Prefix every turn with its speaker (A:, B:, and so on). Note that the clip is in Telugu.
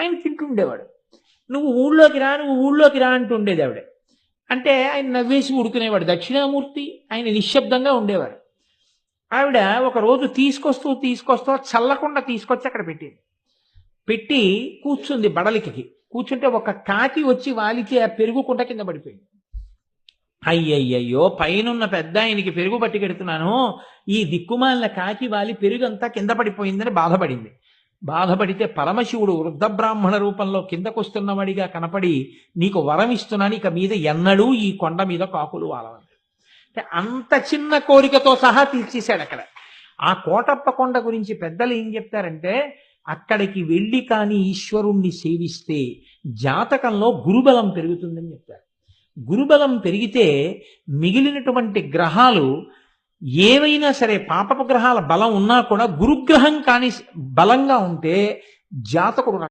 A: ఆయన తింటుండేవాడు నువ్వు ఊళ్ళోకి రా నువ్వు ఊళ్ళోకి రా అంటుండేది ఆవిడ. అంటే ఆయన నవ్వేసి ఉడుకునేవాడు. దక్షిణామూర్తి ఆయన నిశ్శబ్దంగా ఉండేవారు. ఆవిడ ఒక రోజు తీసుకొస్తూ తీసుకొస్తూ చల్లకుండా తీసుకొచ్చి అక్కడ పెట్టింది. పెట్టి కూర్చుంది బడలికి కూర్చుంటే ఒక కాకి వచ్చి వాలికి ఆ పెరుగు కుంట కింద పడిపోయింది. అయ్యయ్యయ్యో పైనున్న పెద్ద ఆయనకి పెరుగు పట్టుకెడుతున్నాను ఈ దిక్కుమాలిన కాకి వాలి పెరుగు అంతా కింద పడిపోయిందని బాధపడింది. బాధపడితే పరమశివుడు వృద్ధ బ్రాహ్మణ రూపంలో కిందకొస్తున్నవాడిగా కనపడి నీకు వరం ఇస్తున్నాను ఇక మీద ఎన్నడూ ఈ కొండ మీద కాకులు వాలవని అంటే అంత చిన్న కోరికతో సహా తీర్చేశాడు అక్కడ. ఆ కోటప్ప కొండ గురించి పెద్దలు ఏం చెప్తారంటే అక్కడికి వెళ్ళి కానీ ఈశ్వరుణ్ణి సేవిస్తే జాతకంలో గురుబలం పెరుగుతుందని చెప్తారు. గురుబలం పెరిగితే మిగిలినటువంటి గ్రహాలు ఏవైనా సరే పాపపు గ్రహాల బలం ఉన్నా కూడా గురుగ్రహం కాని బలంగా ఉంటే జాతకుడు